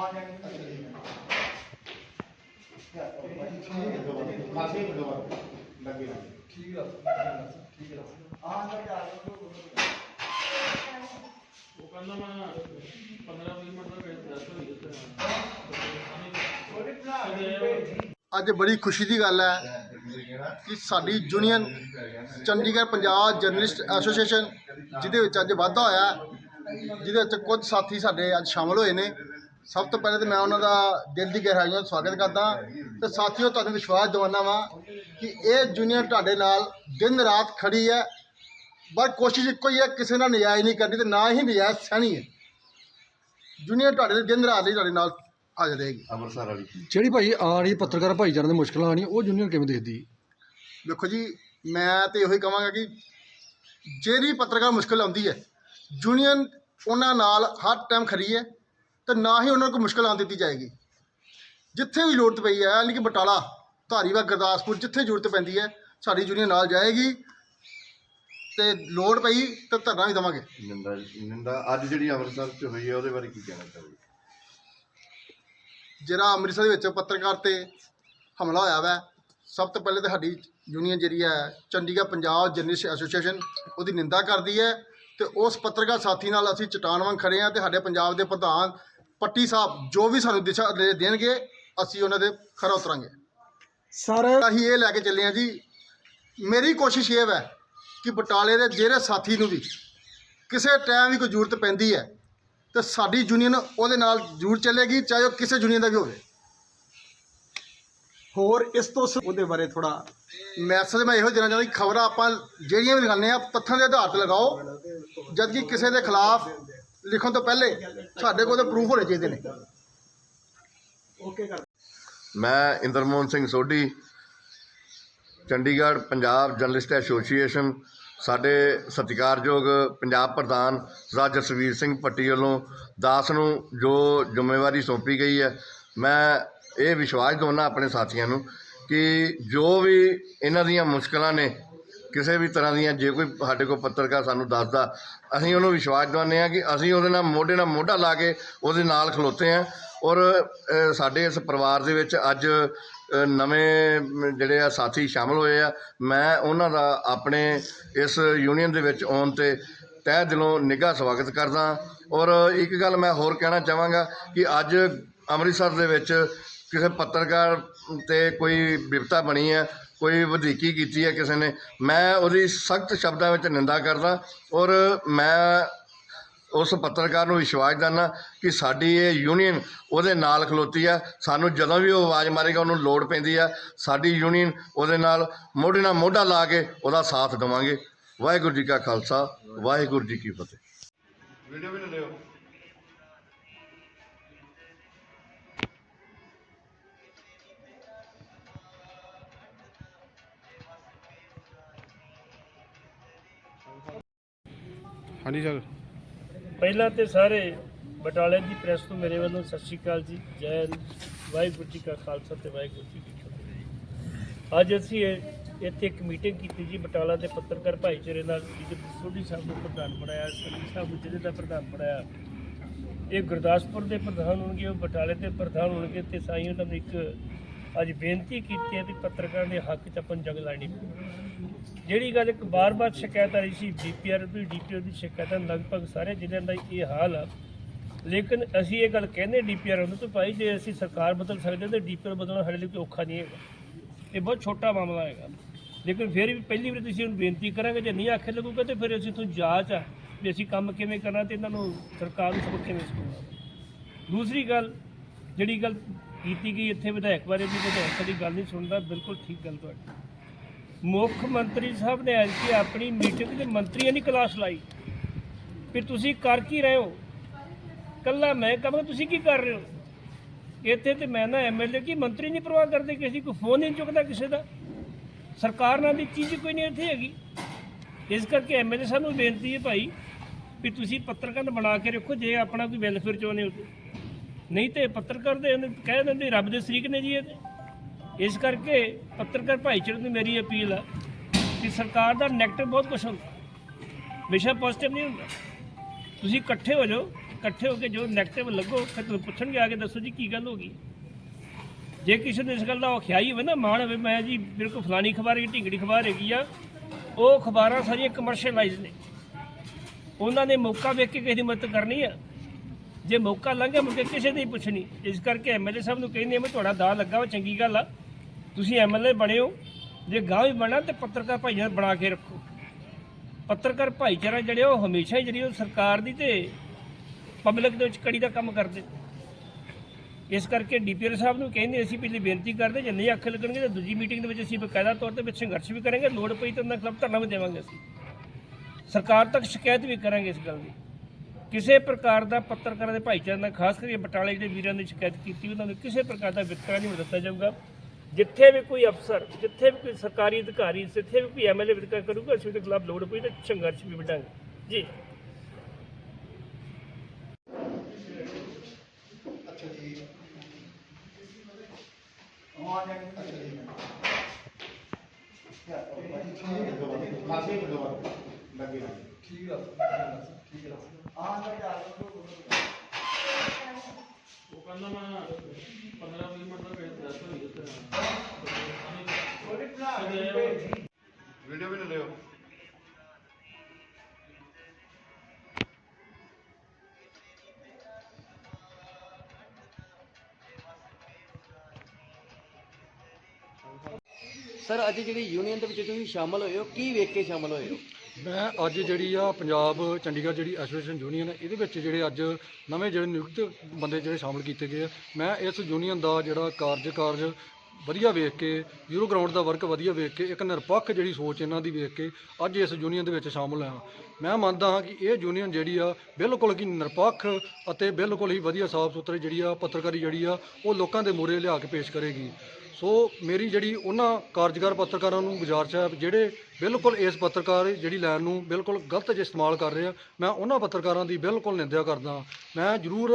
ਉਹ ਕਹਿੰਦਾ ਮੈਂ 15 20 ਮਿੰਟ ਦਾ ਵੇਟ ਦੱਸ ਹੋਈ ਅੱਜ ਬੜੀ ਖੁਸ਼ੀ ਦੀ ਗੱਲ ਹੈ ਕਿ ਸਾਡੀ union Chandigarh Punjab journalist association, ਜਿਹਦੇ ਵਿੱਚ ਅੱਜ ਵਾਧਾ ਹੋਇਆ ਜਿਹਦੇ ਵਿੱਚ ਕੁਝ ਸਾਥੀ ਸਾਡੇ ਅੱਜ ਸ਼ਾਮਲ ਹੋਏ ਨੇ। ਸਭ ਤੋਂ ਪਹਿਲੇ ਤਾਂ ਮੈਂ ਉਹਨਾਂ ਦਾ ਦਿਲ ਦੀ ਗਹਿਰਾਈਆਂ ਤੋਂ ਸਵਾਗਤ ਕਰਦਾ ਤੇ ਸਾਥੀਓ ਤੁਹਾਨੂੰ ਵਿਸ਼ਵਾਸ ਦਿਵਾਉਣਾ ਵਾਂ ਕਿ ਇਹ ਯੂਨੀਅਨ ਤੁਹਾਡੇ ਨਾਲ ਦਿਨ ਰਾਤ ਖੜੀ ਹੈ। ਬਸ ਕੋਸ਼ਿਸ਼ ਇੱਕੋ ਹੀ ਹੈ ਕਿਸੇ ਨਾਲ ਨਜਾਇਜ਼ ਨਹੀਂ ਕਰਨੀ ਤੇ ਨਾ ਹੀ ਨਜਾਇਜ਼ ਸਹਿਣੀ ਹੈ। ਯੂਨੀਅਨ ਤੁਹਾਡੇ ਲਈ ਦਿਨ ਰਾਤ ਲਈ ਤੁਹਾਡੇ ਨਾਲ ਹਾਜ਼ਰ ਰਹੇਗੀ। ਅੰਮ੍ਰਿਤਸਰ ਵਾਲੀ ਜਿਹੜੀ ਭਾਈ ਆ ਰਹੀ ਪੱਤਰਕਾਰ ਭਾਈਚਾਰੇ ਦੀ ਮੁਸ਼ਕਲਾਂ ਆਣੀਆਂ ਉਹ ਯੂਨੀਅਨ ਕਿਵੇਂ ਦੇਖਦੀ? ਦੇਖੋ ਜੀ ਮੈਂ ਤੇ ਇਹੋ ਹੀ ਕਹਾਂਗਾ ਕਿ ਜਿਹੜੀ ਪੱਤਰਕਾਰ ਮੁਸ਼ਕਲ ਆਉਂਦੀ ਹੈ ਯੂਨੀਅਨ ਉਹਨਾਂ ਨਾਲ ਹਰ ਟਾਈਮ ਖੜੀ ਹੈ। ਤੇ ਨਾ ਹੀ ਉਹਨਾਂ ਨੂੰ ਕੋਈ ਮੁਸ਼ਕਲ ਆਉਣ ਦਿੱਤੀ ਜਾਏਗੀ। ਜਿੱਥੇ ਵੀ ਜ਼ਰੂਰਤ ਪਈ ਹੈ ਯਾਨੀ ਕਿ ਬਟਾਲਾ ਧਾਰੀਵਾਲ ਗੁਰਦਾਸਪੁਰ ਜਿੱਥੇ ਜ਼ਰੂਰਤ ਪੈਂਦੀ ਹੈ ਸਾਡੀ ਯੂਨੀਅਨ ਨਾਲ ਜਾਏਗੀ। ਤੇ ਲੋੜ ਪਈ ਤਾਂ ਧਰਨਾ ਵੀ ਦੇਵਾਂਗੇ। ਨਿੰਦਾ ਨਿੰਦਾ ਅੱਜ ਜਿਹੜੀ ਅੰਮ੍ਰਿਤਸਰ ਚ ਹੋਈ ਹੈ ਉਹਦੇ ਬਾਰੇ ਕੀ ਕਹਿਣਾ ਚਾਹੋਗੇ? ਜਿਹੜਾ ਅੰਮ੍ਰਿਤਸਰ ਦੇ ਵਿੱਚ ਪੱਤਰਕਾਰ ਤੇ ਹਮਲਾ ਹੋਇਆ ਵੈ ਸਭ ਤੋਂ ਪਹਿਲੇ ਤਾਂ ਸਾਡੀ ਯੂਨੀਅਨ ਜਿਹੜੀ ਹੈ ਚੰਡੀਗੜ੍ਹ ਪੰਜਾਬ ਜਰਨਲਿਸਟ ਐਸੋਸੀਏਸ਼ਨ ਉਹਦੀ ਨਿੰਦਾ ਕਰਦੀ ਹੈ। ਤੇ ਉਸ ਪੱਤਰਕਾਰ ਸਾਥੀ ਨਾਲ ਅਸੀਂ ਚਟਾਨ ਵਾਂਗ ਖੜੇ ਹਾਂ ਤੇ ਸਾਡੇ ਪੰਜਾਬ ਦੇ ਪ੍ਰਧਾਨ ਪੱਟੀ ਸਾਹਿਬ ਜੋ ਵੀ ਸਾਨੂੰ ਦਿਸ਼ਾ ਦੇ ਦੇਣਗੇ ਅਸੀਂ ਉਹਨਾਂ ਦੇ ਖਰਾ ਉਤਰਾਂਗੇ। ਸਰ। ਅਸੀਂ ਇਹ ਲੈ ਕੇ ਚੱਲੇ ਹਾਂ ਜੀ ਮੇਰੀ ਕੋਸ਼ਿਸ਼ ਇਹ ਹੈ ਕਿ ਬਟਾਲੇ ਦੇ ਜਿਹੜੇ ਸਾਥੀ ਨੂੰ ਵੀ ਕਿਸੇ ਟਾਈਮ ਵੀ ਕੋਈ ਜ਼ਰੂਰਤ ਪੈਂਦੀ ਹੈ ਤੇ ਸਾਡੀ ਯੂਨੀਅਨ ਉਹਦੇ ਨਾਲ ਜ਼ਰੂਰ ਚੱਲੇਗੀ ਚਾਹੇ ਉਹ ਕਿਸੇ ਯੂਨੀਅਨ ਦਾ ਵੀ ਹੋਵੇ। ਹੋਰ ਇਸ ਤੋਂ ਸ- ਉਹਦੇ ਬਾਰੇ ਥੋੜਾ ਮੈਸੇਜ ਮੈਂ ਇਹੋ ਦੇਣਾ ਚਾਹੁੰਦਾ ਕਿ ਖਬਰਾਂ ਆਪਾਂ ਜਿਹੜੀਆਂ ਵੀ ਲਗਾਉਂਦੇ ਆ ਤੱਥਾਂ ਦੇ ਆਧਾਰ ਤੇ ਲਗਾਓ ਜਦ ਕਿ ਕਿਸੇ ਦੇ ਖਿਲਾਫ ਲਿਖਣ ਤੋਂ ਪਹਿਲੇ ਸਾਡੇ ਕੋਲ ਤਾਂ ਪ੍ਰੂਫ ਹੋਣੇ ਚਾਹੀਦੇ ਨੇ। ਮੈਂ ਇੰਦਰਮੋਹਨ ਸਿੰਘ ਸੋਢੀ, ਚੰਡੀਗੜ੍ਹ ਪੰਜਾਬ ਜਰਨਲਿਸਟ ਐਸੋਸੀਏਸ਼ਨ, ਸਾਡੇ ਸਤਿਕਾਰਯੋਗ ਪੰਜਾਬ ਪ੍ਰਧਾਨ ਸਰਦਾਰ ਜਸਵੀਰ ਸਿੰਘ ਪੱਟੀ ਵੱਲੋਂ ਦਾਸ ਨੂੰ ਜੋ ਜ਼ਿੰਮੇਵਾਰੀ ਸੌਂਪੀ ਗਈ ਹੈ, ਮੈਂ ਇਹ ਵਿਸ਼ਵਾਸ ਦਿਵਾਉਣਾ ਆਪਣੇ ਸਾਥੀਆਂ ਨੂੰ ਕਿ ਜੋ ਵੀ ਇਹਨਾਂ ਦੀਆਂ ਮੁਸ਼ਕਲਾਂ ਨੇ ਕਿਸੇ ਵੀ ਤਰ੍ਹਾਂ ਦੀਆਂ, ਜੇ ਕੋਈ ਸਾਡੇ ਕੋਲ ਪੱਤਰਕਾਰ ਸਾਨੂੰ ਦੱਸਦਾ, ਅਸੀਂ ਉਹਨੂੰ ਵਿਸ਼ਵਾਸ ਦਿਵਾਉਂਦੇ ਹਾਂ ਕਿ ਅਸੀਂ ਉਹਦੇ ਨਾਲ ਮੋਢੇ ਨਾਲ ਮੋਢਾ ਲਾ ਕੇ ਉਹਦੇ ਨਾਲ ਖਲੋਤੇ ਹਾਂ। ਔਰ ਸਾਡੇ ਇਸ ਪਰਿਵਾਰ ਦੇ ਵਿੱਚ ਅੱਜ ਨਵੇਂ ਜਿਹੜੇ ਆ ਸਾਥੀ ਸ਼ਾਮਲ ਹੋਏ ਆ। ਮੈਂ ਉਹਨਾਂ ਦਾ ਆਪਣੇ ਇਸ ਯੂਨੀਅਨ ਦੇ ਵਿੱਚ ਆਉਣ ਤੇ ਤਹਿ ਦਿਲੋਂ ਨਿੱਘਾ ਸਵਾਗਤ ਕਰਦਾ ਔਰ ਇੱਕ ਗੱਲ ਮੈਂ ਹੋਰ ਕਹਿਣਾ ਚਾਹਾਂਗਾ ਕਿ ਅੱਜ ਅੰਮ੍ਰਿਤਸਰ ਦੇ ਵਿੱਚ ਕਿਸੇ ਪੱਤਰਕਾਰ ਤੇ ਕੋਈ ਵਿਪਤਾ ਬਣੀ ਹੈ ਕੋਈ ਵਧੀਕੀ ਕੀਤੀ ਹੈ ਕਿਸੇ ਨੇ, ਮੈਂ ਉਹਦੀ ਸਖਤ ਸ਼ਬਦਾਂ ਵਿੱਚ ਨਿੰਦਾ ਕਰਦਾ ਔਰ ਮੈਂ ਉਸ ਪੱਤਰਕਾਰ ਨੂੰ ਵਿਸ਼ਵਾਸ ਦਿੰਦਾ ਕਿ ਸਾਡੀ ਇਹ ਯੂਨੀਅਨ ਉਹਦੇ ਨਾਲ ਖਲੋਤੀ ਆ ਸਾਨੂੰ ਜਦੋਂ ਵੀ ਉਹ ਆਵਾਜ਼ ਮਾਰੇਗਾ ਉਹਨੂੰ ਲੋੜ ਪੈਂਦੀ ਆ ਸਾਡੀ ਯੂਨੀਅਨ ਉਹਦੇ ਨਾਲ ਮੋਢੇ ਨਾਲ ਮੋਢਾ ਲਾ ਕੇ ਉਹਦਾ ਸਾਥ ਦੇਵਾਂਗੇ। ਵਾਹਿਗੁਰੂ ਜੀ ਕਾ ਖਾਲਸਾ, ਵਾਹਿਗੁਰੂ ਜੀ ਕੀ ਫਤਿਹ। ਵੀਡੀਓ ਵੀ ਨਾ ਲਿਓ। ਹਾਂਜੀ ਸਰ। ਪਹਿਲਾਂ ਤੇ ਸਾਰੇ ਬਟਾਲੇ ਦੀ ਪ੍ਰੈਸ ਤੋਂ ਮੇਰੇ ਵੱਲੋਂ ਸਤਿ ਸ਼੍ਰੀ ਅਕਾਲ ਜੀ। ਜੈ ਵਾਹਿਗੁਰੂ ਜੀ ਕਾ ਖਾਲਸਾ ਤੇ ਵਾਹਿਗੁਰੂ ਜੀ ਕੀ ਫਤਿਹ। ਅੱਜ ਅਸੀਂ ਇੱਥੇ ਇੱਕ ਮੀਟਿੰਗ ਕੀਤੀ ਜੀ ਬਟਾਲਾ ਦੇ ਪੱਤਰਕਾਰ ਭਾਈਚਾਰੇ ਨਾਲ। ਜਿਹਦੇ ਸੋਢੀ ਸਾਹਿਬ ਨੂੰ ਪ੍ਰਧਾਨ ਬਣਾਇਆ ਸਨੀ ਸਾਹਿਬ ਨੂੰ ਜਿਹਦੇ ਦਾ ਪ੍ਰਧਾਨ ਬਣਾਇਆ। ਇਹ ਗੁਰਦਾਸਪੁਰ ਦੇ ਪ੍ਰਧਾਨ ਹੋਣਗੇ, ਉਹ ਬਟਾਲੇ ਦੇ ਪ੍ਰਧਾਨ ਹੋਣਗੇ ਤੇ ਸਾਈਂ ਉਹਨਾਂ ਨੇ ਇੱਕ ਅੱਜ ਬੇਨਤੀ ਕੀਤੀ ਹੈ ਵੀ ਪੱਤਰਕਾਰ ਦੇ ਹੱਕ 'ਚ ਆਪਾਂ ਜੰਗ ਲਾਣੀ ਜਿਹੜੀ ਗੱਲ ਇੱਕ ਬਾਰ-ਬਾਰ ਸ਼ਿਕਾਇਤ ਆ ਰਹੀ ਸੀ ਡੀਪੀਆਰ ਦੀ ਡੀਪੀਓ ਦੀ ਸ਼ਿਕਾਇਤਾਂ ਲਗਭਗ ਸਾਰੇ ਜ਼ਿਲ੍ਹਿਆਂ ਦਾ ਇਹ ਹਾਲ ਆ। ਲੇਕਿਨ ਅਸੀਂ ਇਹ ਗੱਲ ਕਹਿੰਦੇ ਡੀਪੀਆਰ ਨੂੰ ਤਾਂ ਭਾਈ ਜੇ ਅਸੀਂ ਸਰਕਾਰ ਬਦਲ ਸਕਦੇ ਤਾਂ ਡੀਪੀਆਰ ਬਦਲਣਾ ਸਾਡੇ ਲਈ ਕੋਈ ਔਖਾ ਨਹੀਂ ਹੈਗਾ। ਇਹ ਬਹੁਤ ਛੋਟਾ ਮਾਮਲਾ ਹੈਗਾ। ਲੇਕਿਨ ਫਿਰ ਵੀ ਪਹਿਲੀ ਵਾਰ ਤੁਸੀਂ ਉਹਨੂੰ ਬੇਨਤੀ ਕਰਾਂਗੇ, ਜੇ ਨਹੀਂ ਆਖੇ ਲੱਗੂਗਾ, ਤੇ ਫਿਰ ਅਸੀਂ ਤੋਂ ਜਾਂਚ ਆ ਵੀ ਅਸੀਂ ਕੰਮ ਕਿਵੇਂ ਕਰਨਾ ਤੇ ਇਹਨਾਂ ਨੂੰ ਸਰਕਾਰ ਨੂੰ ਸਬਕ ਕਿਵੇਂ ਸਿਖਾਉਣਾ। ਦੂਸਰੀ ਗੱਲ, ਜਿਹੜੀ ਗੱਲ ਕੀਤੀ ਗਈ ਇੱਥੇ ਵਿਧਾਇਕ ਬਾਰੇ ਵੀ, ਵਿਧਾਇਕ ਦੀ ਗੱਲ ਨਹੀਂ ਸੁਣਦਾ, ਬਿਲਕੁਲ ਠੀਕ ਗੱਲ ਤੁਹਾਡੀ। ਮੁੱਖ ਮੰਤਰੀ ਸਾਹਿਬ ਨੇ ਅੱਜ ਕੀ ਆਪਣੀ ਮੀਟਿੰਗ ਦੇ ਮੰਤਰੀਆਂ ਦੀ ਕਲਾਸ ਲਾਈ। ਵੀ ਤੁਸੀਂ ਕਰ ਕੀ ਰਹੇ ਹੋ? ਕੱਲਾ ਮੈਂ ਕਹਾਂ ਤੁਸੀਂ ਕੀ ਕਰ ਰਹੇ ਹੋ? ਇੱਥੇ ਤੇ ਮੈਂ ਨਾ ਐਮਐਲਏ ਕੀ ਮੰਤਰੀ ਨਹੀਂ ਪਰਵਾਹ ਕਰਦੇ ਕਿਸੇ ਕੋਈ ਫੋਨ ਨਹੀਂ ਚੁੱਕਦਾ ਕਿਸੇ ਦਾ। ਸਰਕਾਰ ਨਾਲ ਦੀ ਚੀਜ਼ ਕੋਈ ਨਹੀਂ ਇੱਥੇ ਹੈਗੀ। ਇਸ ਕਰਕੇ ਐਮਐਲਏ ਸਾਹਿਬ ਨੂੰ ਬੇਨਤੀ ਹੈ ਭਾਈ ਵੀ ਤੁਸੀਂ ਪੱਤਰਕਾਰ ਬਣਾ ਕੇ ਰੱਖੋ, ਜੇ ਆਪਣਾ ਕੋਈ ਵੈਲਫੇਅਰ ਚਾਹੁੰਦੇ ਹੋ ਨਹੀਂ ਤੇ ਪੱਤਰਕਾਰ ਦੇ ਇਹਨੂੰ ਕਹਿ ਦਿੰਦੇ, ਰੱਬ ਦੇ ਸ਼ਰੀਕ ਨੇ ਜੀ ਇਹ ਇਸ ਕਰਕੇ ਪੱਤਰਕਾਰ ਭਾਈਚਾਰੇ ਨੂੰ ਮੇਰੀ ਅਪੀਲ ਆ ਕਿ ਸਰਕਾਰ ਦਾ ਨੈਗੇਟਿਵ ਬਹੁਤ ਕੁਛ ਹੁੰਦਾ। ਹਮੇਸ਼ਾ ਪੋਜ਼ਿਟਿਵ ਨਹੀਂ ਹੁੰਦਾ। ਤੁਸੀਂ ਇਕੱਠੇ ਹੋ ਜਾਓ, ਇਕੱਠੇ ਹੋ ਕੇ ਜੋ ਨੈਗੇਟਿਵ ਲੱਗੋ, ਫਿਰ ਤੁਹਾਨੂੰ ਪੁੱਛਣਗੇ, ਆ ਕੇ ਦੱਸੋ ਜੀ ਕੀ ਗੱਲ ਹੋ ਗਈ। ਜੇ ਕਿਸੇ ਨੂੰ ਇਸ ਗੱਲ ਦਾ ਔਖਿਆਈ ਹੋਵੇ ਨਾ, ਮਾਣ ਹੋਵੇ, ਮੈਂ ਜੀ ਮੇਰੇ ਕੋਲ ਫਲਾਣੀ ਖਬਰ ਹੈ ਢਿੰਗੜੀ ਖਬਰ ਹੈਗੀ ਆ, ਉਹ ਖਬਰਾਂ ਸਾਰੀਆਂ ਕਮਰਸ਼ੀਅਲਾਈਜ਼ ਨੇ। ਉਹਨਾਂ ਨੇ ਮੌਕਾ ਵੇਖ ਕੇ ਕਿਸੇ ਦੀ ਮਦਦ ਕਰਨੀ ਆ। ਜੇ ਮੌਕਾ ਲੰਘਿਆ, ਮੁੜ ਕੇ ਕਿਸੇ ਦੀ ਪੁੱਛਣੀ। ਇਸ ਕਰਕੇ ਐਮਐਲਏ ਸਾਹਿਬ ਨੂੰ ਕਹਿੰਦੇ ਮੈਂ ਤੁਹਾਡਾ ਦਾ ਲੱਗਾ ਉਹ ਚੰਗੀ ਗੱਲ ਆ। ਤੁਸੀਂ ਐਮਐਲਏ ਬਣੇ ਹੋ, ਜੇ ਗਾਂਵ ਵੀ ਬਣਾ ਤੇ ਪੱਤਰਕਾਰ ਭਾਈਚਾਰਾ ਬਣਾ ਕੇ ਰੱਖੋ। ਪੱਤਰਕਾਰ ਭਾਈਚਾਰਾ ਜਿਹੜੇ ਉਹ ਹਮੇਸ਼ਾ ਹੀ ਜਿਹੜੀ ਉਹ ਸਰਕਾਰ ਦੀ ਤੇ ਪਬਲਿਕ ਦੇ ਵਿੱਚ ਕੜੀ ਦਾ ਕੰਮ ਕਰਦੇ। ਇਸ ਕਰਕੇ ਡੀਪੀਆਰ ਸਾਹਿਬ ਨੂੰ ਕਹਿੰਦੇ ਅਸੀਂ ਪਿਛਲੀ ਬੇਨਤੀ ਕਰਦੇ, ਜੇ ਨਹੀਂ ਅੱਖ ਲੱਗਣਗੇ ਤਾਂ ਦੂਜੀ ਮੀਟਿੰਗ ਦੇ ਵਿੱਚ ਅਸੀਂ ਬਕਾਇਦਾ ਤੌਰ ਤੇ ਵਿੱਚ ਸੰਘਰਸ਼ ਵੀ ਕਰਾਂਗੇ, ਲੋੜ ਪਈ ਤਾਂ ਉਹਨਾਂ ਖਿਲਾਫ ਧਰਨਾ ਵੀ ਦੇਵਾਂਗੇ ਅਸੀਂ। ਸਰਕਾਰ ਤੱਕ ਸ਼ਿਕਾਇਤ ਵੀ ਕਰਾਂਗੇ ਇਸ ਗੱਲ ਦੀ। ਕਿਸੇ ਪ੍ਰਕਾਰ ਦਾ ਪੱਤਰਕਾਰਾਂ ਦੇ ਭਾਈਚਾਰੇ ਨਾਲ, ਖਾਸ ਕਰਕੇ ਬਟਾਲੇ ਜਿਹੜੇ ਵੀਰਾਂ ਨੇ ਸ਼ਿਕਾਇਤ ਕੀਤੀ, ਉਹਨਾਂ ਨੂੰ ਕਿਸੇ ਪ੍ਰਕਾਰ ਦਾ ਵਿਤਕਰਾ ਨਹੀਂ ਦਿੱਤਾ ਜਾਊਗਾ। ਜਿੱਥੇ ਵੀ ਕੋਈ ਅਫਸਰ ਜਿੱਥੇ ਵੀ ਕੋਈ ਸਰਕਾਰੀ ਅਧਿਕਾਰੀ ਜਿੱਥੇ ਵੀ ਕੋਈ ਐਮਐਲਏ ਵਿਤਕਰਾ ਕਰੂਗਾ ਅਸੀਂ ਉਹਦੇ ਖਿਲਾਫ ਲੋੜ ਪਈ ਤਾਂ ਸੰਘਰਸ਼ ਵੀ ਵਿੱਢਾਂਗੇ ਜੀ ਉਹ ਕਹਿੰਦਾ ਮੈਂ 15 20 ਮਿੰਟ ਦਾ ਵੇਟ ਦੱਸ ਹੋਈ ਉਸ ਤਰ੍ਹਾਂ ਵੀਡੀਓ ਵੀ ਨਾ ਲਿਓ। ਸਰ ਅੱਜ ਜਿਹੜੀ ਯੂਨੀਅਨ ਦੇ ਵਿੱਚ ਤੁਸੀਂ ਸ਼ਾਮਲ ਹੋਏ ਹੋ ਕੀ ਵੇਖ ਕੇ ਸ਼ਾਮਲ ਹੋਏ ਹੋ? ਮੈਂ ਅੱਜ ਜਿਹੜੀ ਆ ਪੰਜਾਬ ਚੰਡੀਗੜ੍ਹ ਜਿਹੜੀ ਐਸੋਸੀਏਸ਼ਨ ਯੂਨੀਅਨ ਹੈ, ਇਹਦੇ ਵਿੱਚ ਜਿਹੜੇ ਅੱਜ ਨਵੇਂ ਜਿਹੜੇ ਨਿਯੁਕਤ ਬੰਦੇ ਜਿਹੜੇ ਸ਼ਾਮਲ ਕੀਤੇ ਗਏ ਆ, ਮੈਂ ਇਸ ਯੂਨੀਅਨ ਦਾ ਜਿਹੜਾ ਕਾਰਜਕਾਰਜ ਵਧੀਆ ਵੇਖ ਕੇ ਯੂਰੋ ਗਰਾਊਂਡ ਦਾ ਵਰਕ ਵਧੀਆ ਵੇਖ ਕੇ, ਇੱਕ ਨਿਰਪੱਖ ਜਿਹੜੀ ਸੋਚ ਇਹਨਾਂ ਦੀ ਵੇਖ ਕੇ ਅੱਜ ਇਸ ਯੂਨੀਅਨ ਦੇ ਵਿੱਚ ਸ਼ਾਮਲ ਹਾਂ। ਮੈਂ ਮੰਨਦਾ ਹਾਂ ਕਿ ਇਹ ਯੂਨੀਅਨ ਜਿਹੜੀ ਆ ਬਿਲਕੁਲ ਹੀ ਨਿਰਪੱਖ ਅਤੇ ਬਿਲਕੁਲ ਹੀ ਵਧੀਆ ਸਾਫ਼ ਸੁਥਰੀ ਜਿਹੜੀ ਆ ਪੱਤਰਕਾਰੀ ਜਿਹੜੀ ਆ, ਉਹ ਲੋਕਾਂ ਦੇ ਮੂਹਰੇ ਲਿਆ ਕੇ ਪੇਸ਼ ਕਰੇਗੀ। ਸੋ ਮੇਰੀ ਜਿਹੜੀ ਉਹਨਾਂ ਕਾਰਜਕਾਰ ਪੱਤਰਕਾਰਾਂ ਨੂੰ ਗੁਜ਼ਾਰਿਸ਼ ਹੈ ਜਿਹੜੇ ਬਿਲਕੁਲ ਇਸ ਪੱਤਰਕਾਰ ਜਿਹੜੀ ਲਾਈਨ ਨੂੰ ਬਿਲਕੁਲ ਗਲਤ ਜਿ ਇਸਤੇਮਾਲ ਕਰ ਰਹੇ ਆ, ਮੈਂ ਉਹਨਾਂ ਪੱਤਰਕਾਰਾਂ ਦੀ ਬਿਲਕੁਲ ਨਿੰਦਿਆ ਕਰਦਾ ਹਾਂ। ਮੈਂ ਜ਼ਰੂਰ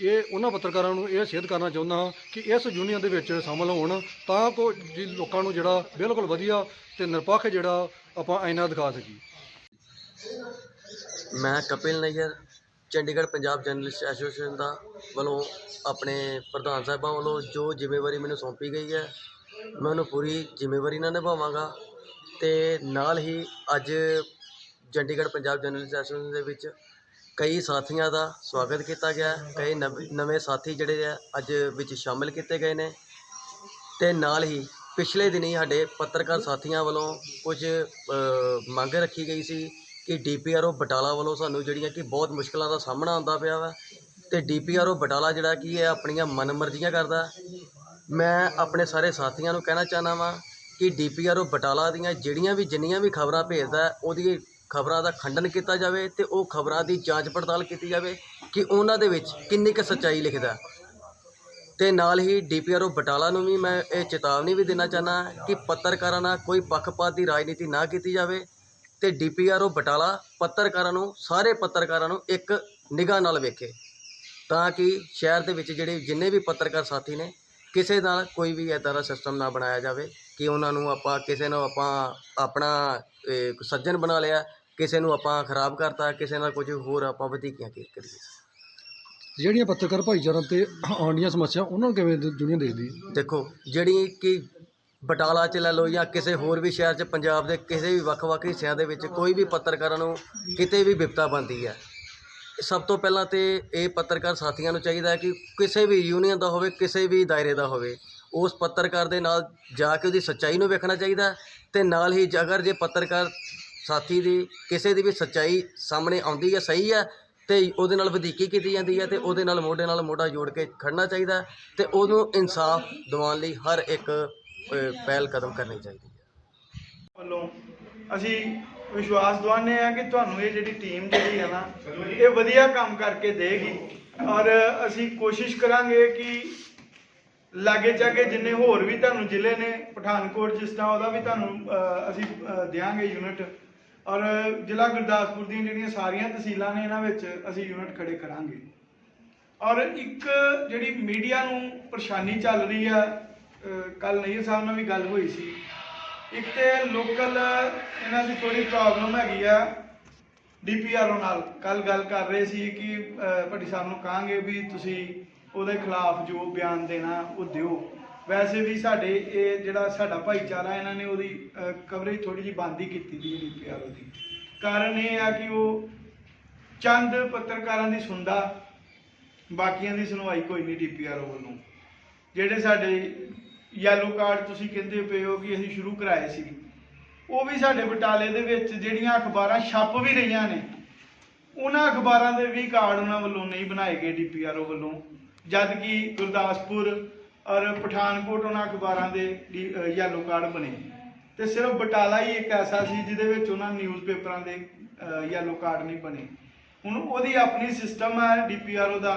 ਇਹ ਉਹਨਾਂ ਪੱਤਰਕਾਰਾਂ ਨੂੰ ਇਹ ਸਿੱਧ ਕਰਨਾ ਚਾਹੁੰਦਾ ਹਾਂ ਕਿ ਇਸ ਯੂਨੀਅਨ ਦੇ ਵਿੱਚ ਸ਼ਾਮਲ ਹੋਣ ਤਾਂ ਕੋ ਲੋਕਾਂ ਨੂੰ ਜਿਹੜਾ ਬਿਲਕੁਲ ਵਧੀਆ ਤੇ ਨਿਰਪੱਖ ਜਿਹੜਾ ਆਪਾਂ ਆਇਨਾ ਦਿਖਾ ਸਕੀਏ ਮੈਂ ਕਪਿਲ ਨਈਅਰ ਚੰਡੀਗੜ੍ਹ ਪੰਜਾਬ ਜਰਨਲਿਸਟ ਐਸੋਸੀਏਸ਼ਨ ਦਾ ਵੱਲੋਂ ਆਪਣੇ ਪ੍ਰਧਾਨ ਸਾਹਿਬਾਂ ਵੱਲੋਂ ਜੋ ਜ਼ਿੰਮੇਵਾਰੀ ਮੈਨੂੰ ਸੌਂਪੀ ਗਈ ਹੈ, ਮੈਂ ਉਹਨੂੰ ਪੂਰੀ ਜ਼ਿੰਮੇਵਾਰੀ ਨਾਲ ਨਿਭਾਵਾਂਗਾ ਤੇ ਨਾਲ ਹੀ ਅੱਜ ਚੰਡੀਗੜ੍ਹ ਪੰਜਾਬ ਜਰਨਲਿਸਟ ਐਸੋਸੀਏਸ਼ਨ ਦੇ ਵਿੱਚ ਕਈ ਸਾਥੀਆਂ ਦਾ ਸਵਾਗਤ ਕੀਤਾ ਗਿਆ ਕਈ ਨਵ- ਨਵੇਂ ਸਾਥੀ ਜਿਹੜੇ ਆ ਅੱਜ ਵਿੱਚ ਸ਼ਾਮਿਲ ਕੀਤੇ ਗਏ ਨੇ ਤੇ ਨਾਲ ਹੀ ਪਿਛਲੇ ਦਿਨੀ ਸਾਡੇ ਪੱਤਰਕਾਰ ਸਾਥੀਆਂ ਵੱਲੋਂ ਕੁਝ ਮੰਗ ਰੱਖੀ ਗਈ ਸੀ ਕਿ ਡੀਪੀਆਰਓ ਬਟਾਲਾ ਵੱਲੋਂ ਸਾਨੂੰ ਜਿਹੜੀਆਂ ਕਿ ਬਹੁਤ ਮੁਸ਼ਕਲਾਂ ਦਾ ਸਾਹਮਣਾ ਆਉਂਦਾ ਪਿਆ ਵਾ ਤੇ ਡੀਪੀਆਰਓ ਬਟਾਲਾ ਜਿਹੜਾ ਕੀ ਹੈ ਆਪਣੀਆਂ ਮਨਮਰਜ਼ੀਆਂ ਕਰਦਾ। ਮੈਂ ਆਪਣੇ ਸਾਰੇ ਸਾਥੀਆਂ ਨੂੰ ਕਹਿਣਾ ਚਾਹਨਾ ਵਾਂ ਕਿ ਡੀਪੀਆਰਓ ਬਟਾਲਾ ਦੀਆਂ ਜਿਹੜੀਆਂ ਵੀ ਜਿੰਨੀਆਂ ਵੀ ਖਬਰਾਂ ਭੇਜਦਾ, ਉਹਦੀ ਖਬਰਾਂ ਦਾ ਖੰਡਨ ਕੀਤਾ ਜਾਵੇ ਤੇ ਉਹ ਖਬਰਾਂ ਦੀ ਜਾਂਚ ਪੜਤਾਲ ਕੀਤੀ ਜਾਵੇ ਕਿ ਉਹਨਾਂ ਦੇ ਵਿੱਚ ਕਿੰਨੀ ਕੁ ਸੱਚਾਈ ਲਿਖਦਾ। ਤੇ ਨਾਲ ਹੀ ਡੀਪੀਆਰਓ ਬਟਾਲਾ ਨੂੰ ਵੀ ਮੈਂ ਇਹ ਚੇਤਾਵਨੀ ਵੀ ਦੇਣਾ ਚਾਹਨਾ ਕਿ ਪੱਤਰਕਾਰਾਂ ਨਾਲ ਕੋਈ ਪੱਖਪਾਤ ਦੀ ਰਾਜਨੀਤੀ ਨਾ ਕੀਤੀ ਜਾਵੇ ਤੇ ਡੀਪੀਆਰਓ ਬਟਾਲਾ ਪੱਤਰਕਾਰਾਂ ਨੂੰ ਸਾਰੇ ਪੱਤਰਕਾਰਾਂ ਨੂੰ ਇੱਕ ਨਿਗਾਹ ਨਾਲ ਵੇਖੇ ਤਾਂ ਕਿ ਸ਼ਹਿਰ ਦੇ ਵਿੱਚ ਜਿਹੜੇ ਜਿੰਨੇ ਵੀ ਪੱਤਰਕਾਰ ਸਾਥੀ ਨੇ ਕਿਸੇ ਨਾਲ ਕੋਈ ਵੀ ਇੱਦਾਂ ਦਾ ਸਿਸਟਮ ਨਾ ਬਣਾਇਆ ਜਾਵੇ ਕਿ ਉਹਨਾਂ ਨੂੰ ਆਪਾਂ ਕਿਸੇ ਨੂੰ ਆਪਾਂ ਆਪਣਾ ਸੱਜਣ ਬਣਾ ਲਿਆ ਕਿਸੇ ਨੂੰ ਆਪਾਂ ਖਰਾਬ ਕਰਤਾ ਕਿਸੇ ਨਾਲ ਕੁਝ ਹੋਰ ਆਪਾਂ ਵਧੀਕੀਆਂ ਕੀ ਕਰੀਏ। ਜਿਹੜੀਆਂ ਪੱਤਰਕਾਰ ਭਾਈਚਾਰਾ ਤੇ ਆਉਣ ਦੀਆਂ ਸਮੱਸਿਆ ਉਹਨਾਂ ਨੂੰ ਕਿਵੇਂ ਯੂਨੀਅਨ ਦੇਖਦੀ? ਹੈ ਦੇਖੋ ਜਿਹੜੀ ਕਿ ਬਟਾਲਾ ਚ ਲੈ ਲਓ ਜਾਂ ਕਿਸੇ ਹੋਰ ਵੀ ਸ਼ਹਿਰ ਚ, ਪੰਜਾਬ ਦੇ ਕਿਸੇ ਵੀ ਵੱਖ-ਵੱਖ ਹਿੱਸਿਆਂ ਦੇ ਵਿੱਚ ਕੋਈ ਵੀ ਪੱਤਰਕਾਰਾਂ ਨੂੰ ਕਿਤੇ ਵੀ ਵਿਪਤਾ ਬਣਦੀ ਹੈ। ਸਭ ਤੋਂ ਪਹਿਲਾਂ ਤੇ ਇਹ ਪੱਤਰਕਾਰ ਸਾਥੀਆਂ ਨੂੰ ਚਾਹੀਦਾ ਹੈ ਕਿ ਕਿਸੇ ਵੀ ਯੂਨੀਅਨ ਦਾ ਹੋਵੇ, ਕਿਸੇ ਵੀ ਦਾਇਰੇ ਦਾ ਹੋਵੇ, ਉਸ ਪੱਤਰਕਾਰ ਦੇ ਨਾਲ ਜਾ ਕੇ ਉਹਦੀ ਸੱਚਾਈ ਨੂੰ ਵੇਖਣਾ ਚਾਹੀਦਾ ਹੈ ਤੇ ਨਾਲ ਹੀ ਅਗਰ ਜੇ ਪੱਤਰਕਾਰ ਸਾਥੀ ਦੀ, ਕਿਸੇ ਦੀ ਵੀ ਸੱਚਾਈ ਸਾਹਮਣੇ ਆਉਂਦੀ ਹੈ, ਸਹੀ ਹੈ, ਤੇ ਉਹਦੇ ਨਾਲ ਵਧੀਕੀ ਕੀਤੀ ਜਾਂਦੀ ਹੈ ਤੇ ਉਹਦੇ ਨਾਲ ਮੋਢੇ ਨਾਲ ਮੋਢਾ ਜੋੜ ਕੇ ਖੜਨਾ ਚਾਹੀਦਾ ਹੈ ਤੇ ਉਹਨੂੰ ਇਨਸਾਫ ਦਿਵਾਉਣ ਲਈ ਹਰ ਇੱਕ ਪਹਿਲ ਕਦਮ ਕਰਨੀ ਚਾਹੀਦੀ ਹੈ। ਵੱਲੋਂ ਅਸੀਂ ਵਿਸ਼ਵਾਸ ਦਿਵਾਉਂਦੇ ਆ ਕਿ ਤੁਹਾਨੂੰ ਇਹ ਜਿਹੜੀ ਟੀਮ ਜਿਹੜੀ ਹੈ ਨਾ ਇਹ ਵਧੀਆ ਕੰਮ ਕਰਕੇ ਦੇਗੀ। ਔਰ ਅਸੀਂ ਕੋਸ਼ਿਸ਼ ਕਰਾਂਗੇ ਕਿ ਲਾਗੇ ਚਾਗੇ ਜਿੰਨੇ ਹੋਰ ਵੀ ਤੁਹਾਨੂੰ ਜ਼ਿਲ੍ਹੇ ਨੇ ਪਠਾਨਕੋਟ ਜਿਸ ਤਰ੍ਹਾਂ ਉਹਦਾ ਵੀ ਤੁਹਾਨੂੰ ਅਸੀਂ ਅ, ਦਿਆਂਗੇ ਯੂਨਿਟ ਔਰ ਜ਼ਿਲ੍ਹਾ ਗੁਰਦਾਸਪੁਰ ਦੀਆਂ ਜਿਹੜੀਆਂ ਸਾਰੀਆਂ ਤਹਿਸੀਲਾਂ ਨੇ ਇਹਨਾਂ ਵਿੱਚ ਅਸੀਂ ਯੂਨਿਟ ਖੜੇ ਕਰਾਂਗੇ। ਔਰ ਇੱਕ ਜਿਹੜੀ ਮੀਡੀਆ ਨੂੰ ਪਰੇਸ਼ਾਨੀ ਚੱਲ ਰਹੀ ਆ ਕੱਲ ਨਈਰ ਸਾਹਿਬ ਨਾਲ ਵੀ ਗੱਲ ਹੋਈ ਸੀ। ਇੱਕ ਤੇ ਲੋਕਲ ਇਹਨਾਂ ਦੀ ਥੋੜੀ ਪ੍ਰੋਬਲਮ ਹੈਗੀ ਆ ਡੀਪੀਆਰਓ ਨਾਲ। ਕੱਲ ਗੱਲ ਕਰ ਰਹੇ ਸੀ ਕਿ ਅਹ, ਭੱਟੀ ਸਾਹਿਬ ਨੂੰ ਕਹਾਂਗੇ ਵੀ ਤੁਸੀਂ ਉਹਦੇ ਖਿਲਾਫ ਜੋ ਬਿਆਨ ਦੇਣਾ ਉਹ ਦਿਓ। ਵੈਸੇ ਵੀ ਸਾਡੇ ਇਹ ਜਿਹੜਾ ਸਾਡਾ ਭਾਈਚਾਰਾ ਇਹਨਾਂ ਨੇ ਉਹਦੀ ਕਵਰੇਜ ਥੋੜੀ ਜਿਹੀ ਬੰਦ ਹੀ ਕੀਤੀ ਦੀ ਡੀਪੀਆਰਓ ਦੀ ਕਾਰਨ ਇਹ ਆ ਕਿ ਉਹ ਚੰਦ ਪੱਤਰਕਾਰਾਂ ਦੀ ਸੁਣਦਾ ਬਾਕੀਆਂ ਦੀ ਸੁਣਵਾਈ ਕੋਈ ਨਹੀਂ ਡੀਪੀਆਰਓ ਵੱਲੋਂ ਜਿਹੜੇ ਸਾਡੇ ਯੈਲੋ ਕਾਰਡ ਤੁਸੀਂ ਕਹਿੰਦੇ ਪਏ ਹੋ ਕਿ ਅਸੀਂ ਸ਼ੁਰੂ ਕਰਾਏ ਸੀ। ਉਹ ਵੀ ਸਾਡੇ ਬਟਾਲੇ ਦੇ ਵਿੱਚ ਜਿਹੜੀਆਂ ਅਖਬਾਰਾਂ ਛਪ ਵੀ ਰਹੀਆਂ ਨੇ, ਉਹਨਾਂ ਅਖਬਾਰਾਂ ਦੇ ਵੀ ਕਾਰਡ ਉਹਨਾਂ ਵੱਲੋਂ ਨਹੀਂ ਬਣਾਏ ਗਏ ਡੀਪੀਆਰਓ ਵੱਲੋਂ। ਜਦ ਕਿ ਗੁਰਦਾਸਪੁਰ ਔਰ ਪਠਾਨਕੋਟ ਉਹਨਾਂ ਅਖਬਾਰਾਂ ਦੇ ਯੈਲੋ ਕਾਰਡ ਬਣੇ। ਤੇ ਸਿਰਫ ਬਟਾਲਾ ਹੀ ਇੱਕ ਐਸਾ ਸੀ ਜਿਹਦੇ ਵਿੱਚ ਉਹਨਾਂ ਨਿਊਜ਼ਪੇਪਰਾਂ ਦੇ ਯੈਲੋ ਕਾਰਡ ਨਹੀਂ ਬਣੇ। ਹੁਣ ਉਹਦੀ ਆਪਣੀ ਸਿਸਟਮ ਹੈ ਡੀਪੀਆਰਓ ਦਾ।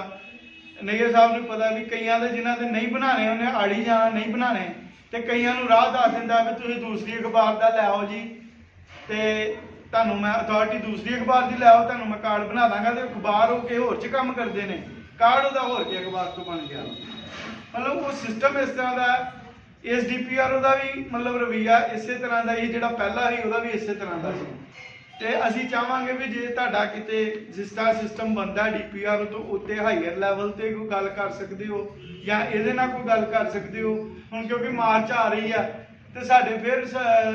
ਨਈਅਰ ਸਾਹਿਬ ਨੂੰ ਪਤਾ ਵੀ ਕਈਆਂ ਦੇ ਜਿਨ੍ਹਾਂ ਦੇ ਨਹੀਂ ਬਣਾਣੇ ਉਹਨੇ ਆੜੀ ਜਾਣਾ ਨਹੀਂ ਬਣਾਣੇ ਤੇ ਕਈਆਂ ਨੂੰ ਰਾਹ ਦੱਸ ਦਿੰਦਾ ਵੀ ਤੁਸੀਂ ਦੂਸਰੀ ਅਖਬਾਰ ਦਾ ਲੈ ਆਓ ਜੀ। ਤੇ ਤੁਹਾਨੂੰ ਮੈਂ ਅਥਾਰਟੀ ਦੂਸਰੀ ਅਖਬਾਰ ਦੀ ਲੈ ਆਓ, ਤੁਹਾਨੂੰ ਮੈਂ ਕਾਰਡ ਬਣਾ ਦਾਂਗਾ, ਤੇ ਅਖਬਾਰ ਉਹ ਕੇ ਹੋਰ 'ਚ ਕੰਮ ਕਰਦੇ ਨੇ। ਕਾਰਡ ਉਹਦਾ ਹੋਰ ਕੇ ਅਖਬਾਰ ਤੋਂ ਬਣ ਗਿਆ। ਮਤਲਬ ਉਹ ਸਿਸਟਮ ਇਸ ਤਰ੍ਹਾਂ ਦਾ ਹੈ। ਇਸ ਡੀਪੀਆਰਓ ਦਾ ਵੀ ਮਤਲਬ ਰਵਈਆ ਇਸੇ ਤਰ੍ਹਾਂ ਦਾ ਹੀ, ਜਿਹੜਾ ਪਹਿਲਾ ਸੀ, ਉਹਦਾ ਵੀ ਇਸੇ ਤਰ੍ਹਾਂ ਦਾ ਸੀ। ਤੇ ਅਸੀਂ ਚਾਹਾਂਗੇ ਵੀ ਜੇ ਤੁਹਾਡਾ ਕਿਤੇ ਜਿਸ ਤਰ੍ਹਾਂ ਸਿਸਟਮ ਬੰਦਾ ਡੀਪੀਆਰ ਤੋਂ ਉੱਤੇ ਹਾਈਅਰ ਲੈਵਲ ਤੇ ਕੋਈ ਗੱਲ ਕਰ ਸਕਦੇ ਹੋ ਜਾਂ ਇਹਦੇ ਨਾਲ ਕੋਈ ਗੱਲ ਕਰ ਸਕਦੇ ਹੋ, ਹੁਣ ਕਿਉਂਕਿ ਮਾਰਚ ਆ ਰਹੀ ਆ ਤੇ ਸਾਡੇ ਫਿਰ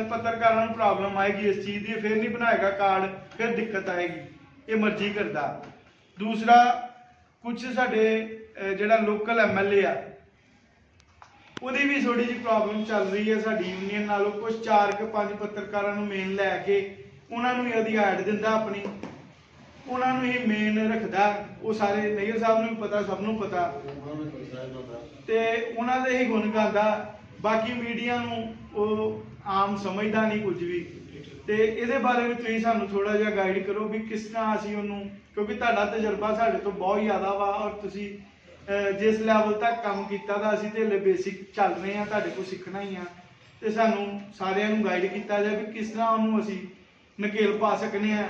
ਪੱਤਰਕਾਰਾਂ ਨੂੰ ਪ੍ਰੋਬਲਮ ਆਏਗੀ, ਇਸ ਚੀਜ਼ ਦੀ ਫਿਰ ਨਹੀਂ ਬਣਾਏਗਾ ਕਾਰਡ ਫਿਰ ਦਿੱਕਤ ਆਏਗੀ, ਇਹ ਮਰਜ਼ੀ ਕਰਦਾ। ਦੂਸਰਾ ਕੁਝ ਸਾਡੇ ਜਿਹੜਾ ਲੋਕਲ ਐਮਐਲਏ ਆ, ਉਹਦੀ ਵੀ ਥੋੜੀ ਜਿਹੀ ਪ੍ਰੋਬਲਮ ਚੱਲ ਰਹੀ ਹੈ ਸਾਡੀ ਯੂਨੀਅਨ ਨਾਲੋਂ ਕੁਝ ਚਾਰ ਕੁ ਪੰਜ ਪੱਤਰਕਾਰਾਂ ਨੂੰ ਮੇਨ ਲੈ ਕੇ ਉਹਨਾਂ ਨੂੰ ਹੀ ਉਹਦੀ ਐਡ ਦਿੰਦਾ ਆਪਣੀ। ਉਹਨਾਂ ਨੂੰ ਹੀ ਮੇਨ ਰੱਖਦਾ। ਉਹ ਸਾਰੇ ਨਈਅਰ ਸਾਹਿਬ ਨੂੰ ਵੀ ਪਤਾ, ਸਭ ਨੂੰ ਪਤਾ। ਤੇ ਉਹਨਾਂ ਦੇ ਹੀ ਗੁਣ ਗਾਉਂਦਾ। ਬਾਕੀ ਮੀਡੀਆ ਨੂੰ ਉਹ ਆਮ ਸਮਝਦਾ ਨਹੀਂ ਕੁਝ ਵੀ। ਤੇ ਇਹਦੇ ਬਾਰੇ ਵੀ ਤੁਸੀਂ ਸਾਨੂੰ ਥੋੜਾ ਜਿਹਾ ਗਾਈਡ ਕਰੋ ਵੀ ਕਿਸ ਤਰ੍ਹਾਂ ਅਸੀਂ ਉਹਨੂੰ ਕਿਉਂਕਿ ਤੁਹਾਡਾ ਤਜਰਬਾ ਸਾਡੇ ਤੋਂ ਬਹੁਤ ਜ਼ਿਆਦਾ ਵਾ ਔਰ ਤੁਸੀਂ ਜਿਸ ਲੈਵਲ ਤੱਕ ਕੰਮ ਕੀਤਾ ਦਾ ਅਸੀਂ ਤੇ ਬੇਸਿਕ ਚੱਲ ਰਹੇ ਆ ਤੁਹਾਡੇ ਕੋਲ ਸਿੱਖਣਾ ਹੀ ਆ। ਤੇ ਸਾਨੂੰ ਸਾਰਿਆਂ ਨੂੰ ਗਾਈਡ ਕੀਤਾ ਜਾਵੇ ਕਿਸ ਤਰ੍ਹਾਂ ਉਹਨੂੰ ਅਸੀਂ ਨਕੇਲ ਪਾ ਸਕਨੇ ਆ।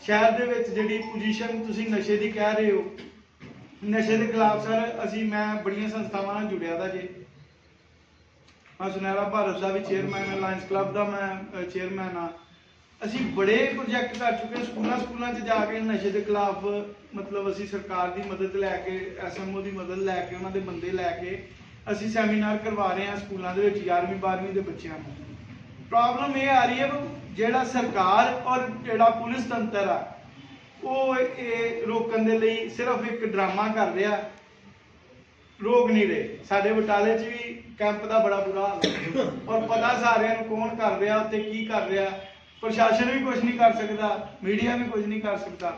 ਸ਼ਹਿਰ ਦੇ ਵਿੱਚ ਜਿਹੜੀ ਪੋਜੀਸ਼ਨ ਤੁਸੀਂ ਨਸ਼ੇ ਦੀ ਕਹਿ ਰਹੇ ਹੋ, ਨਸ਼ੇ ਦੇ ਖਿਲਾਫ ਸਰ ਅਸੀਂ, ਮੈਂ ਬੜੀਆਂ ਸੰਸਥਾਵਾਂ ਨਾਲ ਜੁੜਿਆ ਦਾ ਜੀ। ਮੈਂ ਸੁਨਹਿਰਾ ਭਾਰਤ ਦਾ ਵੀ ਚੇਅਰਮੈਨ ਹਾਂ ਕਲੱਬ ਦਾ ਮੈਂ ਚੇਅਰਮੈਨ ਆ। ਅਸੀਂ ਬੜੇ ਪ੍ਰੋਜੈਕਟ ਕਰ ਚੁੱਕੇ ਸਕੂਲਾਂ ਸਕੂਲਾਂ 'ਚ ਜਾ ਕੇ ਨਸ਼ੇ ਦੇ ਖਿਲਾਫ, ਮਤਲਬ ਅਸੀਂ ਸਰਕਾਰ ਦੀ ਮਦਦ ਲੈ ਕੇ ਐਸਐਮਓ ਦੀ ਮਦਦ ਲੈ ਕੇ, ਉਹਨਾਂ ਦੇ ਬੰਦੇ ਲੈ ਕੇ ਅਸੀਂ ਸੈਮੀਨਾਰ ਕਰਵਾ ਰਹੇ ਹਾਂ ਸਕੂਲਾਂ ਦੇ ਵਿੱਚ 11ਵੀਂ 12ਵੀਂ ਦੇ ਬੱਚਿਆਂ ਨੂੰ। ਪ੍ਰੋਬਲਮ ਇਹ ਆ ਰਹੀ ਹੈ ਜਿਹੜਾ ਸਰਕਾਰ ਔਰ ਜਿਹੜਾ ਪੁਲਿਸ ਤੰਤਰ ਆ, ਉਹ ਇਹ ਰੋਕਣ ਦੇ ਲਈ ਸਿਰਫ ਇੱਕ ਡਰਾਮਾ ਕਰ ਰਿਹਾ। ਰੋਕ ਨਹੀਂ ਰਹੇ। ਸਾਡੇ ਬਟਾਲੇ 'ਚ ਵੀ ਕੈਂਪ ਦਾ ਬੜਾ ਬੁਰਾ ਹਾਲ ਔਰ ਪਤਾ ਸਾਰਿਆਂ ਨੂੰ ਕੌਣ ਕਰ ਰਿਹਾ ਉੱਤੇ ਕੀ ਕਰ ਰਿਹਾ। ਪ੍ਰਸ਼ਾਸਨ ਵੀ ਕੁਝ ਨਹੀਂ ਕਰ ਸਕਦਾ, ਮੀਡੀਆ ਵੀ ਕੁਝ ਨਹੀਂ ਕਰ ਸਕਦਾ।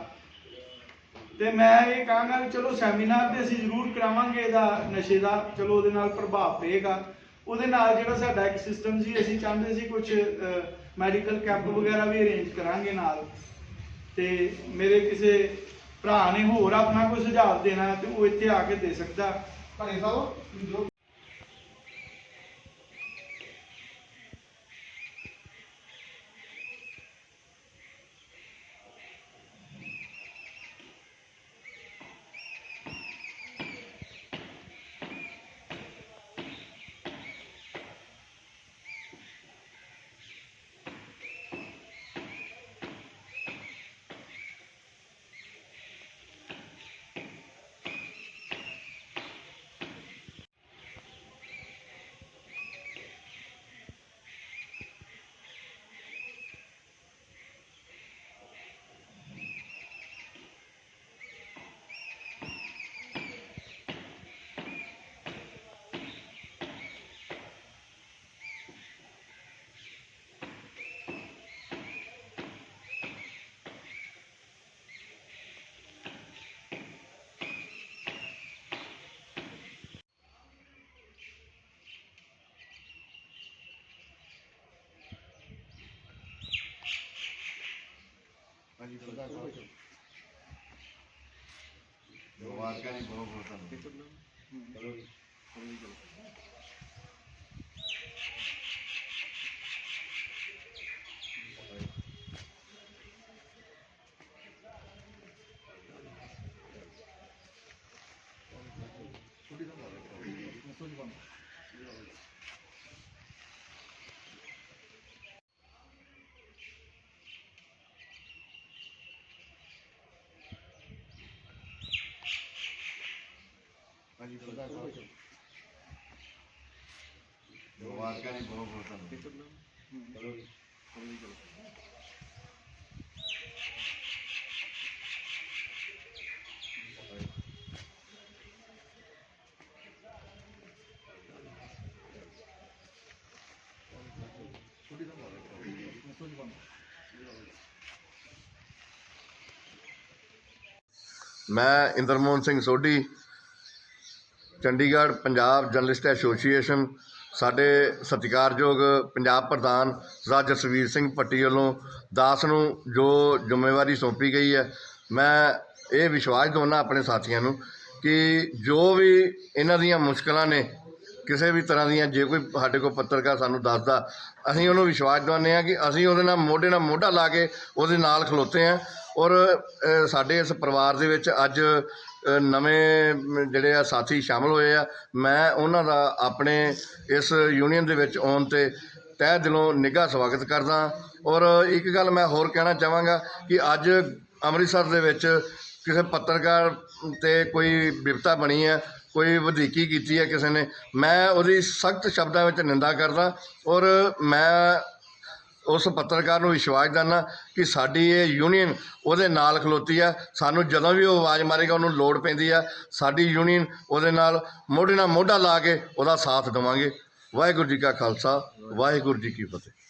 ਤੇ ਮੈਂ ਇਹ ਕਹਾਂਗਾ ਵੀ ਚਲੋ ਸੈਮੀਨਾਰ ਤੇ ਅਸੀਂ ਜ਼ਰੂਰ ਕਰਾਵਾਂਗੇ ਇਹਦਾ ਨਸ਼ੇ ਦਾ। ਚਲੋ ਉਹਦੇ ਨਾਲ ਪ੍ਰਭਾਵ ਪਏਗਾ। ਉਹਦੇ ਨਾਲ ਜਿਹੜਾ ਸਾਡਾ ਇੱਕ ਸਿਸਟਮ ਸੀ, ਅਸੀਂ ਚਾਹੁੰਦੇ ਸੀ ਕੁਝ ਮੈਡੀਕਲ ਕੈਂਪ ਵਗੈਰਾ ਵੀ ਅਰੇਂਜ ਕਰਾਂਗੇ ਨਾਲ। ਤੇ ਮੇਰੇ ਕਿਸੇ ਭਰਾ ਨੇ ਹੋਰ ਆਪਣਾ ਕੋਈ ਸੁਝਾਅ ਦੇਣਾ ਤੇ ਉਹ ਇੱਥੇ ਆ ਕੇ ਦੇ ਸਕਦਾ। ਭਾਈ ਸਾਹਿਬ, ਜੋ ਮੁਬਾਰਕਾਂ ਜੀ ਬਹੁਤ ਬਹੁਤ ਤੁਹਾਨੂੰ ਕਾ ਖਾਲਸਾ ਮੈਂ ਇੰਦਰਮੋਹਨ ਸਿੰਘ ਸੋਢੀ ਚੰਡੀਗੜ੍ਹ ਪੰਜਾਬ ਜਰਨਲਿਸਟ ਐਸੋਸੀਏਸ਼ਨ, ਸਾਡੇ ਸਤਿਕਾਰਯੋਗ ਪੰਜਾਬ ਪ੍ਰਧਾਨ ਸਰਦਾਰ ਜਸਵੀਰ ਸਿੰਘ ਭੱਟੀ ਵੱਲੋਂ ਦਾਸ ਨੂੰ ਜੋ ਜ਼ਿੰਮੇਵਾਰੀ ਸੌਂਪੀ ਗਈ ਹੈ, ਮੈਂ ਇਹ ਵਿਸ਼ਵਾਸ ਦਿਵਾਉਂਦਾ ਆਪਣੇ ਸਾਥੀਆਂ ਨੂੰ ਕਿ ਜੋ ਵੀ ਇਹਨਾਂ ਦੀਆਂ ਮੁਸ਼ਕਲਾਂ ਨੇ, ਕਿਸੇ ਵੀ ਤਰ੍ਹਾਂ ਦੀਆਂ, ਜੇ ਕੋਈ ਸਾਡੇ ਕੋਲ ਪੱਤਰਕਾਰ ਸਾਨੂੰ ਦੱਸਦਾ, ਅਸੀਂ ਉਹਨੂੰ ਵਿਸ਼ਵਾਸ ਦਿਵਾਉਂਦੇ ਹਾਂ ਕਿ ਅਸੀਂ ਉਹਦੇ ਨਾਲ ਮੋਢੇ ਨਾਲ ਮੋਢਾ ਲਾ ਕੇ ਉਹਦੇ ਨਾਲ ਖਲੋਤੇ ਹਾਂ ਔਰ ਸਾਡੇ ਇਸ ਪਰਿਵਾਰ ਦੇ ਵਿੱਚ ਅੱਜ ਨਵੇਂ ਜਿਹੜੇ ਆ ਸਾਥੀ ਸ਼ਾਮਲ ਹੋਏ ਆ। ਮੈਂ ਉਹਨਾਂ ਦਾ ਆਪਣੇ ਇਸ ਯੂਨੀਅਨ ਦੇ ਵਿੱਚ ਆਉਣ ਤੇ ਤਹਿ ਦਿਲੋਂ ਨਿੱਘਾ ਸਵਾਗਤ ਕਰਦਾ ਔਰ ਇੱਕ ਗੱਲ ਮੈਂ ਹੋਰ ਕਹਿਣਾ ਚਾਹਾਂਗਾ ਕਿ ਅੱਜ ਅੰਮ੍ਰਿਤਸਰ ਦੇ ਵਿੱਚ ਕਿਸੇ ਪੱਤਰਕਾਰ ਤੇ ਕੋਈ ਵਿਪਤਾ ਬਣੀ ਹੈ, ਕੋਈ ਵਧੀਕੀ ਕੀਤੀ ਹੈ ਕਿਸੇ ਨੇ, ਮੈਂ ਉਹਦੀ ਸਖਤ ਸ਼ਬਦਾਂ ਵਿੱਚ ਨਿੰਦਾ ਕਰਦਾ। ਔਰ ਮੈਂ ਉਸ ਪੱਤਰਕਾਰ ਨੂੰ ਵਿਸ਼ਵਾਸ ਦਿੰਦਾ ਕਿ ਸਾਡੀ ਇਹ ਯੂਨੀਅਨ ਉਹਦੇ ਨਾਲ ਖਲੋਤੀ ਆ। ਸਾਨੂੰ ਜਦੋਂ ਵੀ ਉਹ ਆਵਾਜ਼ ਮਾਰੇਗਾ, ਉਹਨੂੰ ਲੋੜ ਪੈਂਦੀ ਆ। ਸਾਡੀ ਯੂਨੀਅਨ ਉਹਦੇ ਨਾਲ ਮੋਢੇ ਨਾਲ ਮੋਢਾ ਲਾ ਕੇ ਉਹਦਾ ਸਾਥ ਦੇਵਾਂਗੇ। ਵਾਹਿਗੁਰੂ ਜੀ ਕਾ ਖਾਲਸਾ, ਵਾਹਿਗੁਰੂ ਜੀ ਕੀ ਫਤਿਹ।